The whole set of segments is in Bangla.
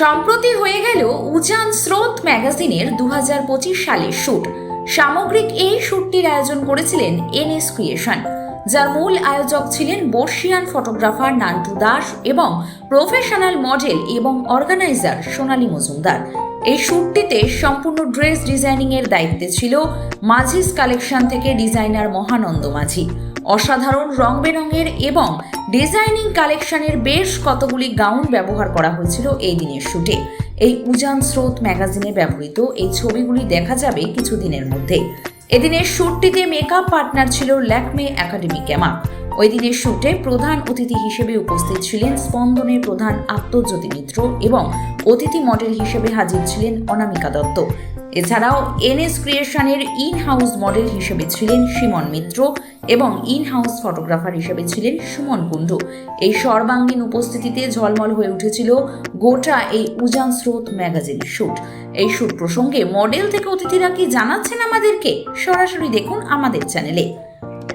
সম্প্রতি হয়ে গেল উজান স্রোত ম্যাগাজিনের দুহাজার পঁচিশ সালের শ্যুট সামগ্রিক এই শ্যুটটির আয়োজন করেছিলেন এনএস ক্রিয়েশন, যার মূল আয়োজক ছিলেন বর্ষিয়ান ফটোগ্রাফার নান্টু দাস এবং প্রফেশনাল মডেল এবং অর্গানাইজার সোনালী মজুমদার। এই শ্যুটটিতে সম্পূর্ণ ড্রেস ডিজাইনিং এর দায়িত্বে ছিল মাঝিস কালেকশন থেকে ডিজাইনার মহানন্দ মাঝি। অসাধারণ রং বেরঙের এবং ডিজাইনিং কালেকশনের বেশ কতগুলি গাউন ব্যবহার করা হয়েছিল এই দিনের শুটে। এই উজান স্রোত ম্যাগাজিনে ব্যবহৃত এই ছবিগুলি দেখা যাবে কিছুদিনের মধ্যে। এদিনের শ্যুটটিতে মেকআপ পার্টনার ছিল ল্যাকমে একাডেমি ক্যামা। ওই দিনের শ্যুটে প্রধান অতিথি হিসেবে উপস্থিত ছিলেন স্পন্দনের প্রধান আত্মজ্যোতি মিত্র এবং অতিথি মডেল হিসেবে হাজির ছিলেন অনামিকা দত্ত। এছাড়াও এনএস ক্রিয়েশনের ইন হাউস মডেল হিসেবে ছিলেন সিমন মিত্র এবং ইন হাউস ফটোগ্রাফার হিসেবে ছিলেন সুমন কুণ্ডু। এই সর্বাঙ্গীন উপস্থিতিতে ঝলমল হয়ে উঠেছিল গোটা এই উজান স্রোত ম্যাগাজিন শ্যুট এই শ্যুট প্রসঙ্গে মডেল থেকে অতিথিরা কি জানাচ্ছেন আমাদেরকে? সরাসরি দেখুন আমাদের চ্যানেলে।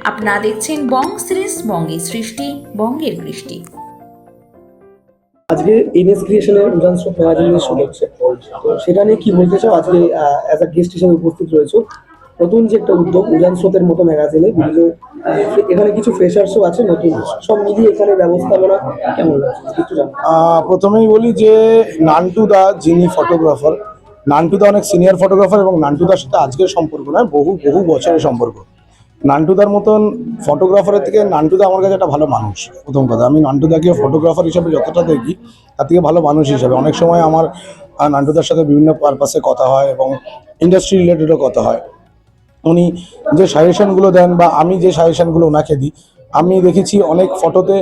আপনারা দেখছেন বং সিরিজ বঙ্গের সৃষ্টি বঙ্গের কৃষ্টি। আজকে এনএস ক্রিয়েশনের উজান স্রোত ম্যাগাজিনের শুট হচ্ছে। তো সেটা নিয়ে কি বলতে চাও? আজকে অ্যাজ আ গেস্ট হিসেবে উপস্থিত রয়েছে। নতুন যে একটা উদ্যোগ উজান স্রোতের মতো ম্যাগাজিনে বিভিন্ন এখানে কিছু ফ্রেশার্সও আছে নতুন। সব মিলিয়ে এখানে ব্যবস্থাপনা কেমন আহ, প্রথমেই বলি যে নান্টুদা যিনি ফটোগ্রাফার নান্টুদা অনেক সিনিয়র ফটোগ্রাফার এবং নান্টুদার সাথে আজকের সম্পর্ক নয় বহু বহু বছরের সম্পর্ক। নান্টুদার মতন ফটোগ্রাফারের থেকে নান্টুদা আমার কাছে একটা ভালো মানুষ, প্রথম কথা। আমি নান্টুদাকে ফটোগ্রাফার হিসাবে যতটা দেখি, তার থেকে ভালো মানুষ হিসাবে। অনেক সময় আমার নান্টুদার সাথে বিভিন্ন পারপাসে কথা হয় এবং ইন্ডাস্ট্রি রিলেটেডও কথা হয়। উনি যে সাজেশনগুলো দেন বা আমি যে সাজেশনগুলো ওনাকে দিই, আমি দেখেছি অনেক ফটোতে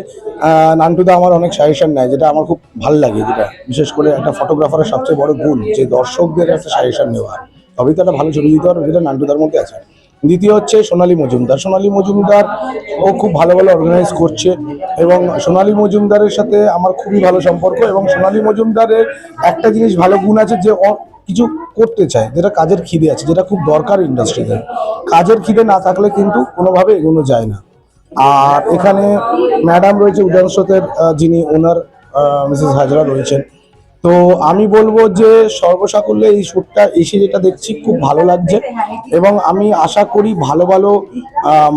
নান্টুদা আমার অনেক সাজেশন নেয়, যেটা আমার খুব ভালো লাগে, যেটা বিশেষ করে একটা ফটোগ্রাফারের সবচেয়ে বড় গুণ, যে দর্শকদের একটা সাজেশন নেওয়া। তবেই তো একটা ভালো ছবি দিতে পারবে, যেটা নান্টুদার মধ্যে আছে। দ্বিতীয় হচ্ছে সোনালী মজুমদার। সোনালী মজুমদার ও খুব ভালো ভালো অর্গানাইজ করছে এবং সোনালী মজুমদারের সাথে আমার খুবই ভালো সম্পর্ক এবং সোনালী মজুমদারের একটা জিনিস ভালো গুণ আছে যে কিছু করতে চায়, যেটা কাজের খিদে আছে, যেটা খুব দরকার ইন্ডাস্ট্রিতে কাজের খিদে না থাকলে কিন্তু কোনোভাবে এগোনো যায় না। আর এখানে ম্যাডাম রয়েছে উজান যিনি ওনার মিসেস হাজরা রয়েছেন। তো আমি বলব যে সর্বসাকুল্যে এই শ্যুটটা এসে যেটা দেখছি খুব ভালো লাগছে এবং আমি আশা করি ভালো ভালো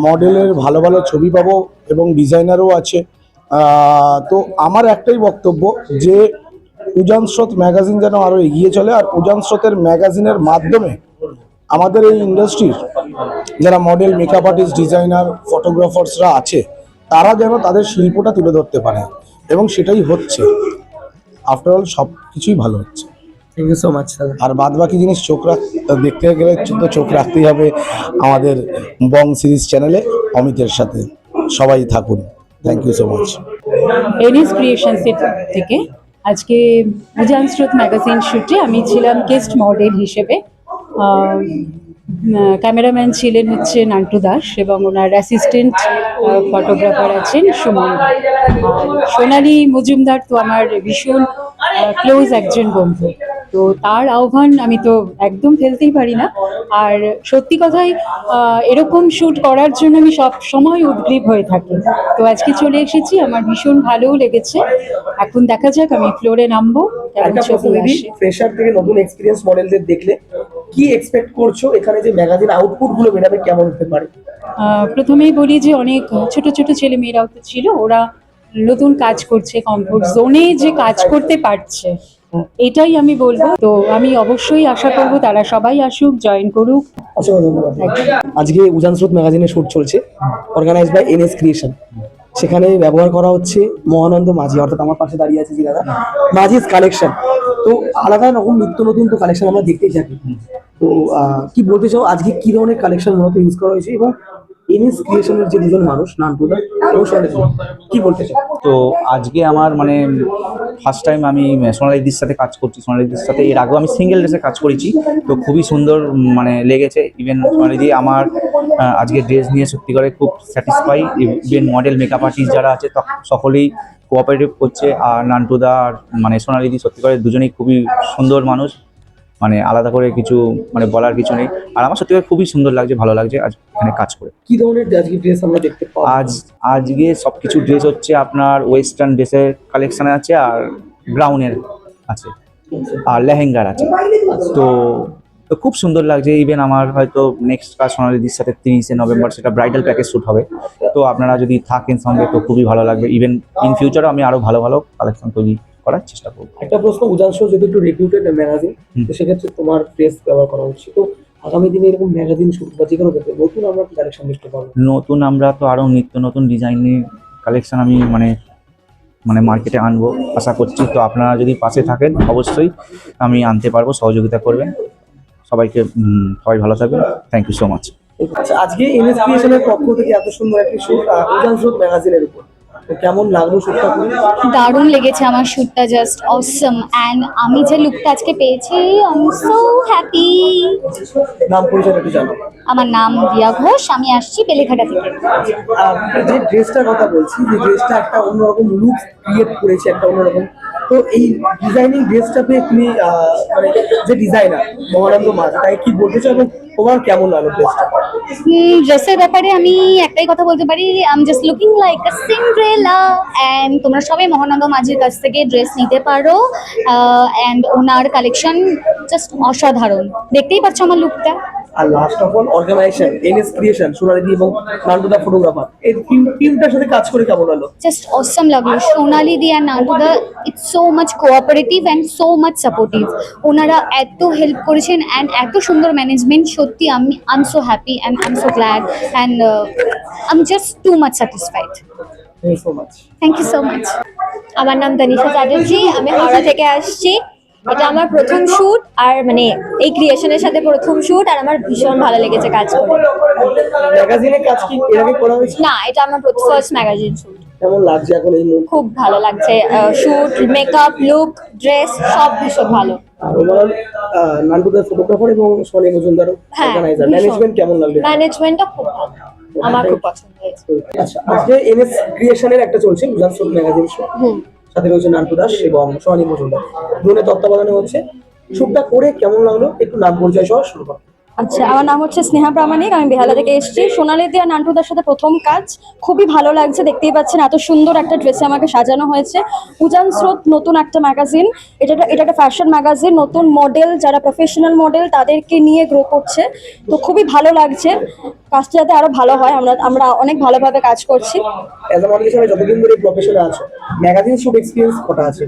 মডেলের ভালো ভালো ছবি পাবো এবং ডিজাইনারও আছে। তো আমার একটাই বক্তব্য যে উজান স্রোত ম্যাগাজিন যেন আরও এগিয়ে চলে আর উজান স্রোতের ম্যাগাজিনের মাধ্যমে আমাদের এই ইন্ডাস্ট্রির যারা মডেল মেকআপ আর্টিস্ট ডিজাইনার ফটোগ্রাফার্সরা আছে, তারা যেন তাদের শিল্পটা তুলে ধরতে পারে। এবং সেটাই হচ্ছে। আফটার অল সব কিছুই ভালো হচ্ছে। থ্যাংক ইউ সো মাচ দাদা আর বাদ বাকি জিনিস চোখ রাখ দেখতে গেলে তো চোখ রাখতেই হবে আমাদের বং সিরিজ চ্যানেলে অমিতের সাথে। সবাই থাকুন। Thank you so much NS creations থেকে আজকে উজান স্রোত ম্যাগাজিন শুটে আমি ছিলাম গেস্ট মডেল হিসেবে। ক্যামেরাম্যান ছিলেন হচ্ছে নান্টু দাস এবং ওনার অ্যাসিস্ট্যান্ট ফটোগ্রাফার আছেন সুমন সোনালি মজুমদার তো আমার ভীষণ ক্লোজ একজন বন্ধু। তো তার আহ্বান আমি তো একদম ফেলতেই পারি না। আর সত্যি কথাই এরকম শ্যুট করার জন্য আমি সব সময় উদ্গ্রীব হয়ে থাকি। তো আজকে চলে এসেছি আমার ভীষণ ভালোও লেগেছে। এখন দেখা যাক আমি ফ্লোরে নামবো ফ্রেশার থেকে নতুন এক্সপিরিয়েন্স মডেলদের দেখলে কি এক্সপেক্ট করছ? এখানে যে ম্যাগাজিন আউটপুটগুলো বেরাবে কেমন হতে পারে? প্রথমেই বলি যে অনেক ছোট ছোট ছেলে মেয়েরাও তো ছিল ওরা নতুন কাজ করছে কমফোর্ট জোনে যে কাজ করতে পারছে। এটাই আমি বলব। তো আমি অবশ্যই আশা করব তারা সবাই আসুক জয়েন করুক। আজকে উজান স্রোত ম্যাগাজিনের শুট চলছে অর্গানাইজ বাই এনএস ক্রিয়েশন সেখানে ব্যবহার করা হচ্ছে মহানন্দ মাঝি, অর্থাৎ আমার পাশে দাঁড়িয়ে আছে দাদা মাঝিস কালেকশন তো আলাদা রকম নিত্য নতুন তো কালেকশন আমরা দেখতেই থাকি। তো কি বলতে চাও? আজকে কি ধরনের কালেকশন মূলত ইউজ করা হয়েছে এবং এনএস ক্রিয়েশনের যে দুজন মানুষ নানটুদা এবং সোনালি কি বলতে চাও? তো আজকে আমার মানে ফার্স্ট টাইম আমি সোনালিদির সাথে কাজ করছি। সোনালিদির সাথে এর আগেও আমি সিঙ্গেল ড্রেসে কাজ করেছি। তো খুবই সুন্দর মানে লেগেছে। ইভেন সোনালিদি আমার আজকে ড্রেস নিয়ে সত্যি করে খুব satisfy even model makeup artist যারা আছে সকলেই কোঅপারেটিভ করছে। আর নান্টুদা আর মানে সোনালিদি সত্যি করে দুজনেই খুবই সুন্দর মানুষ। মানে আলাদা করে কিছু মানে বলার কিছু নেই। আর আমার সত্যি খুবই সুন্দর লাগছে ভালো লাগছে আজ এখানে কাজ করে। কি ধরনের আজকে ড্রেস আমরা দেখতে পাবো? আজ আজকে সবকিছু ড্রেস হচ্ছে আপনার ওয়েস্টার্ন ড্রেসের কালেকশন আছে আর ব্রাউনের আছে আর লেহেঙ্গার আছে। তো তো খুব সুন্দর লাগছে ইভেন আমার হয়তো নেক্সট কাজ সোনালিদির সাথে তিরিশে নভেম্বর সেটা ব্রাইডাল প্যাকেজ শ্যুট হবে। তো আপনারা যদি থাকেন সঙ্গে তো খুবই ভালো লাগবে। ইভেন ইন ফিউচারও আমি আরও ভালো ভালো কালেকশন তৈরি করার চেষ্টা করব। একটা প্রশ্ন উজান যদি একটু রেপিউটেড ম্যাগাজিন তো সেক্ষেত্রে তোমার প্রেস ব্যবহার করা উচিত। তো আগামী দিনে এরকম ম্যাগাজিন শুট বা যে কোনো ক্ষেত্রে নতুন আমরা কালেকশন দেখতে পাবো? নতুন আমরা তো আরও নিত্য নতুন ডিজাইনের কালেকশন আমি মানে মানে মার্কেটে আনব। আশা করছি তো আপনারা যদি পাশে থাকেন অবশ্যই আমি আনতে পারব সহযোগিতা করবেন। সবাইকে সবাই ভালো থাকবেন। থ্যাংক ইউ সো মাচ আজকে এনএস ক্রিয়েশনের পক্ষ থেকে এত সুন্দর একটি শুট ম্যাগাজিনের উপর। তো কেমন লাগল শুটটা করে দারুণ লেগেছে আমার শ্যুটটা জাস্ট অসম অ্যান্ড আমি যে লুকটা আজকে পেয়েছি আই এম সো হ্যাপি নাম পরিচয় একটু জানো আমার নাম রিয়া ঘোষ আমি আসছি বেলেঘাটা থেকে। যে ড্রেসটার কথা বলছি যে ড্রেসটা একটা অন্যরকম লুক ক্রিয়েট করেছে একটা অন্যরকম। তো এই ডিজাইনিং ড্রেসটা পেয়ে তুমি মানে যে ডিজাইনার মহানন্দ মাঝ তাই কি বলতে চাও তোমার কেমন লাগল ড্রেসের ব্যাপারে আমি একটাই কথা বলতে পারি I am just looking like a Cinderella and তোমরা সবাই মহানন্দ মাঝির কাছ থেকে ড্রেস নিতে পারো। অ্যান্ড ওনার কালেকশন জাস্ট অসাধারণ। দেখতেই পাচ্ছ আমার লুকটা আর last of all organization NS creation সোনালিদি এবং নান্টুদা ফটোগ্রাফার এই টিমটার সাথে কাজ করে কেমন হলো? জাস্ট অসম লাগল। Sonali di and নান্টুদা it's so much cooperative and so much supportive ওনারা এত হেল্প করেছেন অ্যান্ড এত সুন্দর ম্যানেজমেন্ট সত্যি আমি I am so happy and I am so glad and I am just too much satisfied thank you so much thank you so much আমার নাম তানিশা চ্যাটার্জি আমি হাওড়া থেকে আসছি। এটা আমার প্রথম শুট আর মানে এই ক্রিয়েশনের সাথে প্রথম শুট আর আমার ভীষণ ভালো লেগেছে কাজ করে। ম্যাগাজিনে কাজ কি এর আগে করা হয়েছে? না এটা আমার ফার্স্ট ম্যাগাজিন শুট কেমন লাগছে এখন এই মুখ খুব ভালো লাগছে শুট মেকআপ লুক ড্রেস সব ভীষণ ভালো। ওভারঅল নান্টুদার ফটোগ্রাফার এবং সোনি মজুমদার অর্গানাইজার ম্যানেজমেন্ট কেমন লাগল? ম্যানেজমেন্টটা খুব ভালো। আমার খুব পছন্দ হয়েছে। আচ্ছা আজকে এনএস ক্রিয়েশনের একটা চলছে শোট ম্যাগাজিন শো হুম। সাথে রয়েছে নান্টু দাস এবং সোহানি মজুমদার। দুজনের তত্ত্বাবধানে হচ্ছে। শুটটা করে কেমন লাগল? একটু নাম পরিচয় সহ শুরু করো। আচ্ছা আমার নাম হচ্ছে স্নেহা প্রামাণিক আমি বেহালা থেকে এসেছি। সোনালি দিয়া নান্টুদার সাথে প্রথম কাজ খুবই ভালো লাগছে দেখতেই পাচ্ছেন এত সুন্দর একটা ড্রেসে আমাকে সাজানো হয়েছে। উজান স্রোত নতুন একটা ম্যাগাজিন এটা এটা একটা ফ্যাশন ম্যাগাজিন নতুন মডেল যারা প্রফেশনাল মডেল তাদেরকে নিয়ে গ্রো করছে। তো খুবই ভালো লাগছে কাজটা যাতে আরও ভালো হয় আমরা আমরা অনেক ভালোভাবে কাজ করছি। অ্যাজ আ মডেল হিসেবে যতদিন ধরে প্রফেশনে আছো ম্যাগাজিন শুট এক্সপিরিয়েন্স কটা আছে?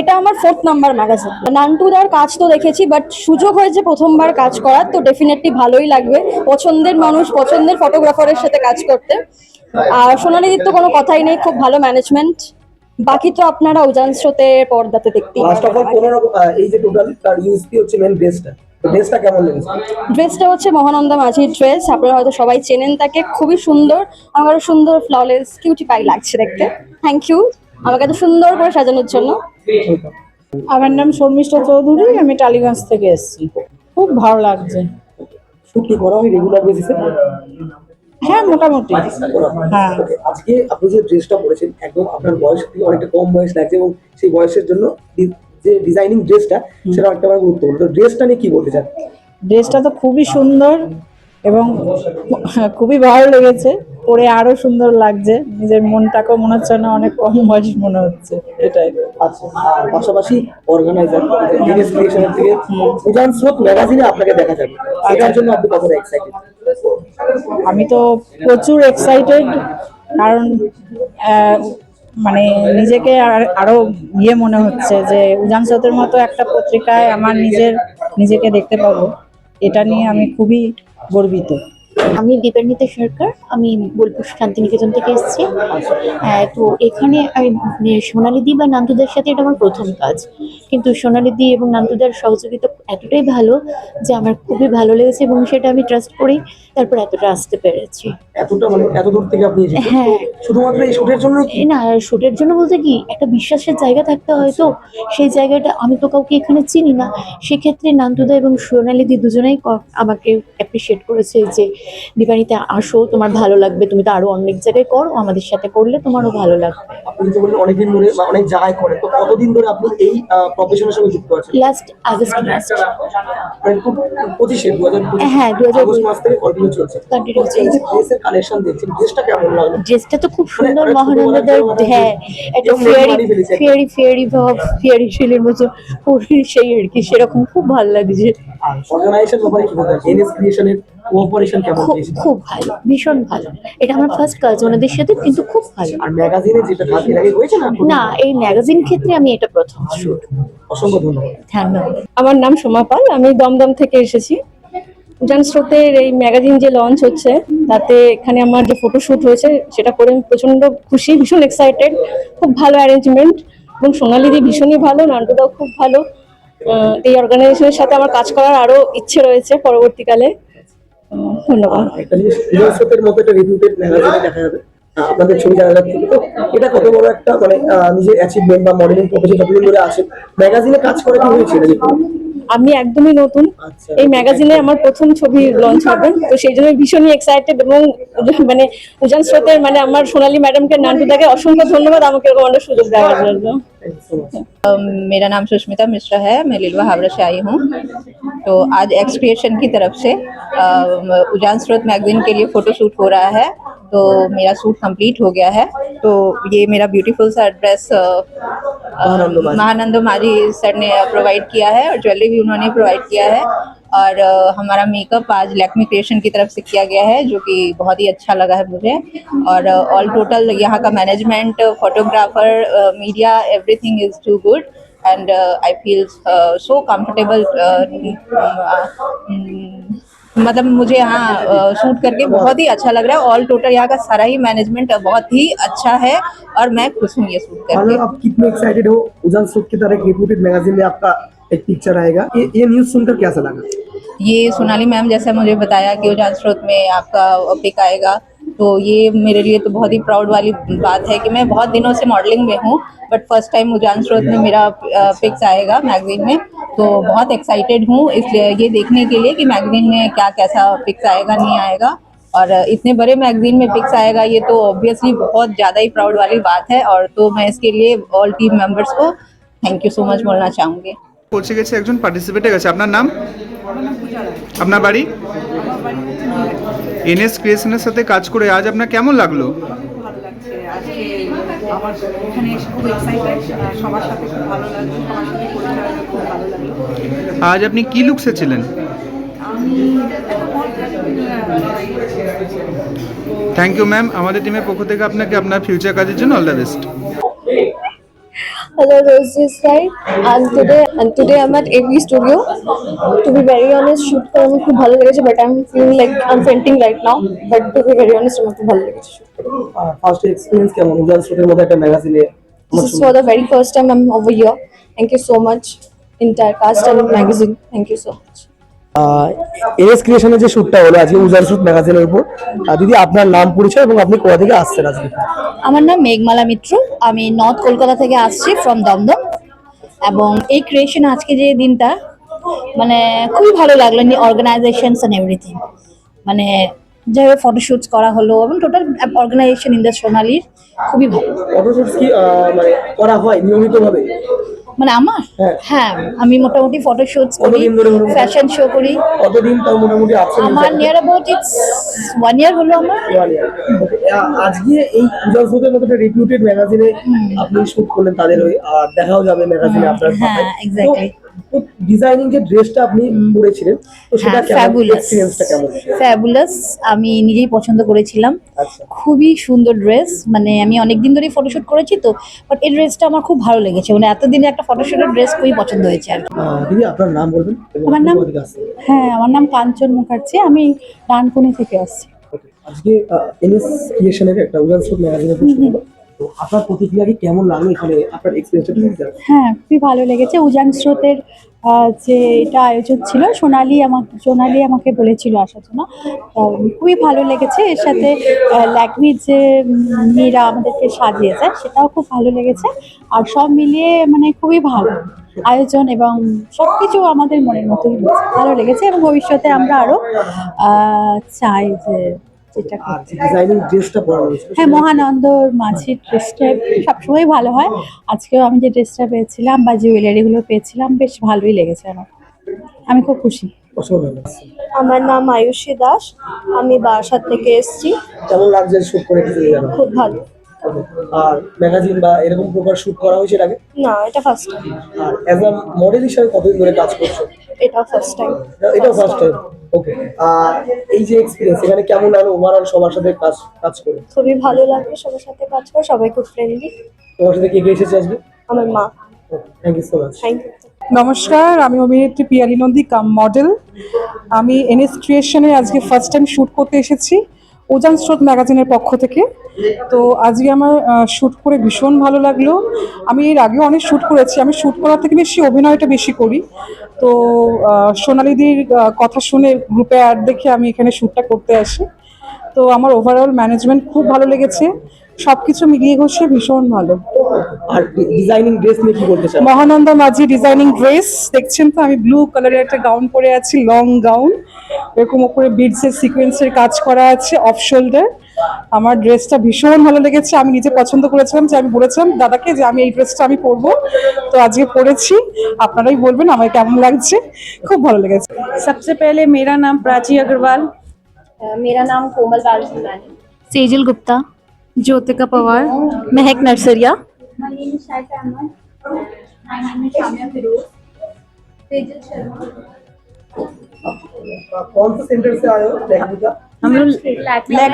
এটা আমার ফোর্থ নাম্বার ম্যাগাজিন নান্টুদার কাজ তো দেখেছি বাট সুযোগ হয়েছে প্রথমবার কাজ করার তো ডেফিনেটলি ভালোই লাগবে। পছন্দের মানুষ পছন্দের ফটোগ্রাফারের সাথে কাজ করতে। আর সোনালিদির তো কোনো কথাই নেই খুব ভালো ম্যানেজমেন্ট বাকি তো আপনারা উজান স্রোতে পর্দাতে দেখতেই লাস্ট অফ অল কোনো রকম এই যে টোটাল তার ইউএসপি হচ্ছে মেন ড্রেসটা ড্রেসটা কেমন লেগেছে? ড্রেসটা হচ্ছে মহানন্দা মাঝির ড্রেস আপনারা হয়তো সবাই চেনেন তাকে খুবই সুন্দর। আমার সুন্দর ফ্ললেস কিউটি পাই লাগছে দেখতে। থ্যাংক ইউ আমাকে এত সুন্দর করে সাজানোর জন্য। আমার নাম শর্মিষ্ঠা চৌধুরী আমি টালিগঞ্জ থেকে এসেছি। খুব ভালো লাগছে। শুট কি করা হয় রেগুলার বেসিসে হ্যাঁ মোটামুটি। হ্যাঁ। আজকে আপনি যে ড্রেসটা পরেছেন একদম আপনার বয়স থেকে অনেকটা কম বয়স লাগছে এবং সেই বয়সের জন্য যে ডিজাইনিং ড্রেসটা সেটা অনেকটা আমার গুরুত্বপূর্ণ তো ড্রেসটা নিয়ে কি বলতে চান? ড্রেসটা তো খুবই সুন্দর এবং খুবই ভালো লেগেছে। পরে আরও সুন্দর লাগছে। নিজের মনটাকেও মনে হচ্ছে না অনেক কম বয়স মনে হচ্ছে। এটাই। আচ্ছা পাশাপাশি অর্গানাইজার বিজনেস ক্রিয়েশনের থেকে উজান স্রোত ম্যাগাজিনে আপনাকে দেখা যাবে। এটার জন্য আপনি কতটা এক্সাইটেড আমি তো প্রচুর এক্সাইটেড কারণ মানে নিজেকে আর- আরও ইয়ে মনে হচ্ছে যে উজান স্রোতের মতো একটা পত্রিকায় আমার নিজের নিজেকে দেখতে পাবো। এটা নিয়ে আমি খুবই গর্বিত। আমি দীপান্বিতা সরকার আমি বোলপুর শান্তিনিকেতন থেকে এসেছি। তো এখানে আমি সোনালিদি বা নান্তুদার সাথে এটা আমার প্রথম কাজ। কিন্তু সোনালিদি এবং নান্তুদার সহযোগিতা এতটাই ভালো যে আমার খুবই ভালো লেগেছে এবং সেটা আমি ট্রাস্ট করেই তারপর এতটা আসতে পেরেছি। এতটা মানে এত দূর থেকে আপনি হ্যাঁ। শুধুমাত্র এই শুটের জন্য না শুটের জন্য বলতে কি একটা বিশ্বাসের জায়গা থাকতে হয় তো। সেই জায়গাটা আমি তো কাউকে এখানে চিনি না। সেক্ষেত্রে নান্তুদা এবং সোনালিদি দুজনেই আমাকে অ্যাপ্রিসিয়েট করেছে যে দীপানিতে আসো তোমার ভালো লাগবে তুমি তো আরও অনেক জায়গায় করো আমাদের সাথে করলে তোমারও ভালো লাগবে। আপনি যে বললেন অনেকদিন ধরে বা অনেক জায়গায় করেন তো কতদিন ধরে আপনি এই প্রফেশনের সঙ্গে যুক্ত আছেন? লাস্ট আগস্ট লাস্ট খুব পঁচিশে দু হাজার হ্যাঁ, 2025 আগস্ট মাস থেকে কন্টিনিউ চলছে। Continue তো ড্রেসের কালেকশন দেখছেন ড্রেসটা কেমন লাগল? ড্রেসটা তো খুব সুন্দর মানে মহানন্দাদের হ্যাঁ একটা এরকম ফিয়ারি ফিয়ারি ভাব ফিয়ারি শিলের মতো সেই আর কি সেরকম খুব ভালো লাগছে। অর্গানাইজেশন ব্যাপারে কি বলতেন এনএস ক্রিয়েশনের কোঅপারেশন কেমন খুব খুব ভালো ভীষণ ভালো। এটা আমার ফার্স্ট কাজ ওনাদের সাথে কিন্তু খুব ভালো। আর ম্যাগাজিনে যেটা থাকে এর আগে হয়েছে না? না এই ম্যাগাজিন ক্ষেত্রে আমি এটা প্রথম শুট অসংখ্য ধন্যবাদ। ধন্যবাদ। আমার নাম সোমা পাল আমি দমদম থেকে এসেছি। উজান স্রোতের এই ম্যাগাজিন যে লঞ্চ হচ্ছে তাতে এখানে আমার যে ফটোশ্যুট হয়েছে সেটা করে আমি প্রচণ্ড খুশি ভীষণ এক্সাইটেড খুব ভালো অ্যারেঞ্জমেন্ট এবং সোনালিদি ভীষণই ভালো নান্টুদাও খুব ভালো। এই অর্গানাইজেশনের সাথে আমার কাজ করার আরও ইচ্ছে রয়েছে পরবর্তীকালে। ধন্যবাদ। দেখা যাবে। আপনাদের ছবি দেখা যাচ্ছে। তো এটা কত বড় একটা মানে নিজের অ্যাচিভমেন্ট বা মডেলিং প্রফেশন যতদিন ধরে আসে ম্যাগাজিনে কাজ করে কি হয়েছে আমি একদমই নতুন আচ্ছা। এই ম্যাগাজিনে আমার প্রথম ছবি লঞ্চ হবে তো সেই জন্য ভীষণই এক্সাইটেড এবং উজান- মানে উজান স্রোতের মানে আমার সোনালী ম্যাডামকে নান্টুদাকে অসংখ্য ধন্যবাদ আমাকে এরকম একটা সুযোগ দেওয়ার জন্য Thank you so much. मेरा नाम सुष्मिता मिश्रा है मैं लिलवा हावड़ा से आई हूँ तो आज एक्स क्रिएशन की तरफ से अ, उजान स्रोत मैगजीन के लिए फोटो शूट हो रहा है तो मेरा सूट कंप्लीट हो गया है तो ये मेरा ब्यूटीफुल सा ड्रेस महानंदो माझी। सर ने प्रोवाइड किया है और ज्वेलरी भी उन्होंने प्रोवाइड किया है और हमारा मेकअप आज लैक्मी क्रिएशन की तरफ़ से किया गया है जो कि बहुत ही अच्छा लगा है मुझे और ऑल टोटल यहाँ का management photographer media everything is too good and uh, I feel uh, so comfortable. Uh, mm, मतलब मुझे यहाँ शूट करके बहुत ही अच्छा लग रहा है। ऑल टोटल यहाँ का सारा ही मैनेजमेंट बहुत ही अच्छा है और मैं खुश हूँ ये शूट करके। आप कितने एक्साइटेड हो? उजान सूट की तरह मैगजीन में आपका एक पिक्चर आएगा। ये ये न्यूज़ सुनकर कैसा लगा ये सोनाली मैम जैसा मुझे बताया कि उजान स्रोत में आपका पिक आएगा तो ये मेरे लिए तो बहुत ही प्राउड वाली बात है कि मैं बहुत दिनों से मॉडलिंग में हूँ बट फ़र्स्ट टाइम उजान स्रोत में मेरा पिक्स आएगा मैगजीन में। तो बहुत एक्साइटेड हूँ इसलिए ये देखने के लिए कि मैगजीन में क्या कैसा पिक्स आएगा नहीं आएगा और इतने बड़े मैगजीन में पिक्स आएगा ये तो ऑब्वियसली बहुत ज़्यादा ही प्राउड वाली बात है और तो मैं इसके लिए ऑल टीम मेंबर्स को थैंक यू सो मच बोलना चाहूँगी পৌঁছে গেছে একজন পার্টিসিপেটে গেছে আপনার নাম আপনার বাড়ি এনএস ক্রিয়েশনের সাথে কাজ করে আজ আপনার কেমন লাগলো ভালো লাগছে আজকে আমার এখানে এসে খুব এক্সাইটেড সবার সাথে খুব ভালো লাগছে সবার সাথে পরিচয় খুব ভালো লাগল। আজ আপনি কি লুকসে ছিলেন? থ্যাংক ইউ ম্যাম আমাদের টিমের পক্ষ থেকে আপনাকে আপনার ফিউচার কাজের জন্য all the best Hello, Roses side. And today, and today I'm at AV Studio. To be very honest, shoot করে আমার খুব ভালো লেগেছে, but I'm feeling like I'm fainting right now. But to be very honest, আমার খুব ভালো লেগেছে shoot করে. ফার্স্ট এক্সপিরিয়েন্স কেমন উজান স্রোতের মতো একটা ম্যাগাজিনে This is for the very first time I'm over here. Thank you so much, entire cast and magazine. Thank you so much. NS ক্রিয়েশনের যে শ্যুটটা হলো আজকে উজান স্রোত ম্যাগাজিনের উপর দিদি আপনার নাম পরিচয় এবং আপনি কোথা থেকে আসছেন আজকে? আমার নাম মেঘমালা মিত্র। আমি নর্থ কলকাতা থেকে আসছি ফ্রম দমদম। এবং এই ক্রিয়েশন আজকে যে দিনটা মানে খুবই ভালো লাগল অর্গানাইজেশনস অ্যান্ড এভরিথিং মানে যেভাবে ফটোশুটস করা হলো এবং টোটাল অর্গানাইজেশন ইন দ্য সোনালির খুবই ভালো। ফটোশুটস কি মানে করা হয় নিয়মিতভাবে? মানে আমার? হ্যাঁ। হ্যাঁ আমি মোটামুটি ফটো শুট করি? ফ্যাশন শো করি। কতদিন তাও মোটামুটি আছে আমার near about it's one year হলো আমার। আজকে এই পূজার স্রোতের মতো একটা রিপিউটেড ম্যাগাজিনে আপনি শুট করলেন তাদের ওই আর দেখাও যাবে ম্যাগাজিনে আপনার হ্যাঁ, exactly. ডিজাইনিং যে ড্রেসটা আপনি পরেছিলেন তো সেটা হ্যাঁ কেমন? ফ্যাবুলাস কেমন ফ্যাবুলাস আমি নিজেই পছন্দ করেছিলাম। আচ্ছা। খুবই সুন্দর ড্রেস মানে আমি অনেক দিন ধরেই ফটোশুট করেছি তো বাট এই ড্রেসটা আমার খুব ভালো লেগেছে। মানে এতদিনে একটা ফটোশুটের ড্রেস খুবই পছন্দ হয়েছে আর দিদি আপনার নাম বলবেন? আমার নাম-? হ্যাঁ আমার নাম কাঞ্চন মুখার্জি। আমি ডানকুনি থেকে আসছি। আজকে এনএস ক্রিয়েশনের একটা স্রোত ম্যাগাজিনে তো আপনার প্রতিক্রিয়া কি কেমন লাগল এখানে? আপনার এক্সপিরিয়েন্সটা হ্যাঁ খুবই ভালো লেগেছে। উজান স্রোতের যে এটা আয়োজন ছিল, সোনালি আমাকে সোনালি আমাকে বলেছিল আসার জন্য। খুবই ভালো লেগেছে। এর সাথে ল্যাকমির যে মেয়েরা আমাদেরকে সাজিয়েছে সেটাও খুব ভালো লেগেছে। আর সব মিলিয়ে মানে খুবই ভালো আয়োজন এবং সব কিছু আমাদের মনের মতোই ভালো লেগেছে এবং ভবিষ্যতে আমরা আরও চাই যে যেটা ডিজাইনিং ড্রেসটা হয়েছিল হ্যাঁ মহানন্দর মাঝির ড্রেসটা সবসময় ভালো হয়। আজকেও আমি যে ড্রেসটা পেয়েছিলাম বা জুয়েলারিগুলো পেয়েছিলাম বেশ ভালোই লেগেছে আমার। আমি খুব খুশি। অসাধারণ আমার নাম আয়ুষী দাস। আমি বারাসাত থেকে এসেছি। কেমন লাগছে শুট করে খুব ভালো। আর ম্যাগাজিন বা এরকম প্রকার শুট করা হয়েছে আগে? না এটা ফার্স্ট আর অ্যাজ আ মডেল হিসাবে কতদিন ধরে কাজ করছ? এটা ফার্স্ট টাইম এটা ফার্স্ট টাইম ওকে আর এই যে এক্সপিরিয়েন্স এখানে কেমন লাগল ওভারঅল সবার সাথে কাজ কাজ করে? খুবই ভালো লাগে সবার সাথে কাজ করে সবাই খুব ফ্রেন্ডলি তোমার সাথে কে কে এসেছে আজকে? আমার মা। Thank you so much thank you নমস্কার আমি অভিনেত্রী পিয়ালি নন্দী কাম মডেল আমি এনএস ক্রিয়েশনে আজকে ফার্স্ট টাইম শুট করতে এসেছি। ওজান স্রোত ম্যাগাজিনের পক্ষ থেকে। তো আজকে আমার শ্যুট করে ভীষণ ভালো লাগল। আমি এর আগে অনেক শ্যুট করেছি। আমি শ্যুট করার থেকে বেশি অভিনয়টা বেশি করি। তো সোনালিদির কথা শুনে গ্রুপে অ্যাড দেখে আমি এখানে শ্যুটটা করতে আসি। তো আমার ওভারঅল ম্যানেজমেন্ট খুব ভালো লেগেছে। সবকিছু মিলিয়ে ঘষে ভীষণ ভালো। আর ডিজাইনিং ড্রেস নিয়ে কি বলতে চান? মহানন্দ মাঝি ডিজাইনিং ড্রেস দেখছেন তো আমি ব্লু কালারের একটা গাউন পরে আছি লং গাউন এরকম উপরে বিডসের সিকোয়েন্সের কাজ করা আছে অফ শোল্ডার আমার ড্রেসটা ভীষণ ভালো লেগেছে। আমি নিজে পছন্দ করেছিলাম যে আমি বলেছিলাম দাদাকে যে আমি এই ড্রেসটা আমি পরবো। তো আজকে পরেছি। আপনারাই বলবেন আমার কেমন লাগছে। খুব ভালো লেগেছে। সবচেয়ে পেলে মেরা নাম প্রাচী আগরওয়াল। মেরা নাম কোমল লাল সেজল গুপ্তা। ज्योतिका पवार महक नरसरिया। कौन सा सेंटर आए हो? का? हम लोग है?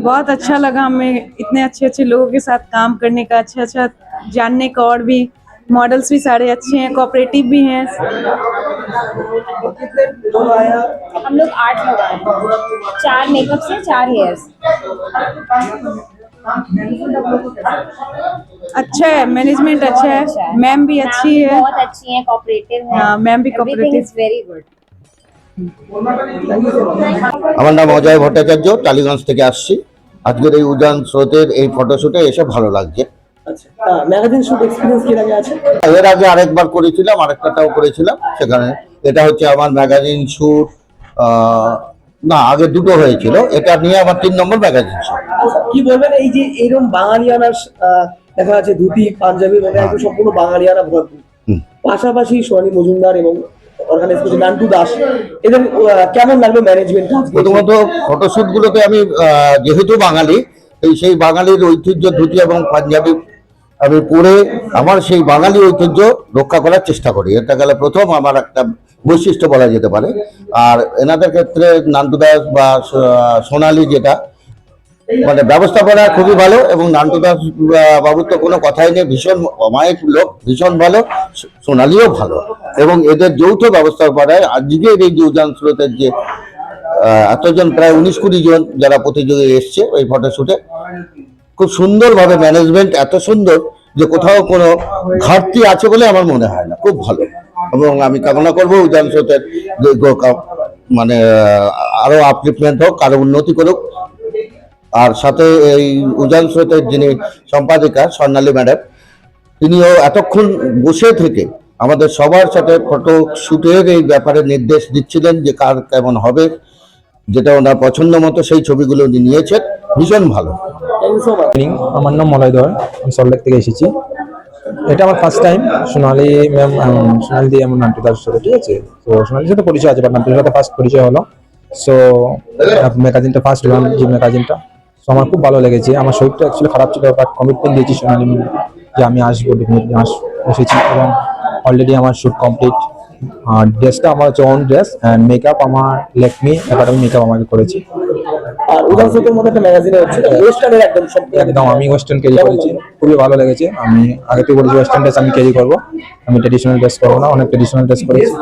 बहुत अच्छा लगा हमें इतने अच्छे अच्छे लोगों के साथ काम करने का अच्छा अच्छा जानने का और भी मॉडल्स भी सारे अच्छे हैं कोऑपरेटिव भी हैं कितने लोग आया हम लोग आठ लोग आए चार मेकअप से चार हेयर्स अच्छा है मैनेजमेंट अच्छा है मैम भी अच्छी है बहुत अच्छी हैं कोऑपरेटिव हैं हाँ, मैम भी everything cooperative is very good আমার নাম অজয় ভট্টাচার্য টালিগঞ্জ থেকে আসছি আজকের এই উজান স্রোতের এই ফটোশুটে এসে ভালো লাগছে আচ্ছা। ম্যাগাজিন শুট এক্সপিরিয়েন্স কি আগে আছে? এর আগে আরেকবার করেছিলাম আরেকটাটাও করেছিলাম। সেখানে এটা হচ্ছে আমার ম্যাগাজিন শুট না আগে দুটো হয়েছিল। এটা নিয়ে আমার তিন নম্বর ম্যাগাজিন শুট। আচ্ছা, কি বলবেন এই যে এরকম বাঙালিয়ানা আহ, দেখা যাচ্ছে ধুতি পাঞ্জাবি মানে একদম সম্পূর্ণ বাঙালিয়ানা ভরপুর। পাশাপাশি সোনালী মজুমদার এবং অর্গানাইজ করছে নান্টু দাস। এদের কেমন লাগল ম্যানেজমেন্ট প্রথমত ফটোশুটগুলোতে আমি যেহেতু বাঙালি সেই বাঙালির ঐতিহ্য ধুতি এবং পাঞ্জাবি আমি পড়ে আমার সেই বাঙালি ঐতিহ্য রক্ষা করার চেষ্টা করি। এটা গেলে প্রথম আমার একটা বৈশিষ্ট্য বলা যেতে পারে। আর এনাদের ক্ষেত্রে নান্টু দাস বা সোনালি যেটা মানে ব্যবস্থাপনা খুবই ভালো এবং নান্টু দাস বাবুর তো কোনো কথাই নেই। ভীষণ অমায়িক লোক, ভীষণ ভালো, সোনালিও ভালো। এবং এদের যৌথ ব্যবস্থাপনায় আজকের এই যে উজান স্রোতের যে এতজন প্রায় উনিশ কুড়ি জন যারা প্রতিযোগী এসছে ওই ফটোশুটে খুব সুন্দরভাবে ম্যানেজমেন্ট এত সুন্দর যে কোথাও কোনো ঘাটতি আছে বলে আমার মনে হয় না। খুব ভালো। এবং আমি কামনা করব উজান স্রোতের মানে আহ, আরও আপলিফমেন্ট হোক আরও উন্নতি করুক। আর সাথে এই উজান স্রোতের যিনি সম্পাদিকা স্বর্ণালী ম্যাডাম তিনিও এতক্ষণ বসে থেকে আমাদের সবার সাথে ফটো শুটের এই ব্যাপারে নির্দেশ দিচ্ছিলেন যে কার কেমন হবে যেটা ওনার পছন্দ মতো সেই ছবিগুলো উনি নিয়েছেন। ভীষণ ভালো। আমার নাম মলয় ধর আমি সল্টলেক থেকে এসেছি। এটা আমার first time Sonali ma'am Sonali দিয়ে আমার নান্টুদার সাথে, ঠিক আছে? তো সোনালির সাথে পরিচয় আছে বাট নান্টুদার সাথে ফার্স্ট পরিচয় হলো। সো ম্যাগাজিনটা ফার্স্ট গান যে ম্যাগাজিনটা সো আমার খুব ভালো লেগেছে। আমার শরীরটা অ্যাকচুয়ালি খারাপ ছিল বাট কমিটমেন্ট দিয়েছি সোনালি ম্যাম যে আমি আসব ডেফিনেটলি আস, এসেছি। এবং অলরেডি আমার শ্যুট কমপ্লিট ড্রেসটা আমার হচ্ছে অন ড্রেস অ্যান্ড মেকআপ আমার লেকমি একাডেমি মেকআপ আমাকে করেছি। আর উদান স্রোতের মধ্যে একটা ম্যাগাজিনে হচ্ছে ওয়েস্টার্নের একদম সম্পূর্ণ একদম আমি ওয়েস্টার্ন ক্যারি করেছি। খুবই ভালো লেগেছে। আমি আগে থেকে বলেছি ওয়েস্টার্ন ড্রেস আমি ক্যারি করব। আমি ট্রেডিশনাল ড্রেস করব না অনেক ট্রেডিশনাল ড্রেস করেছি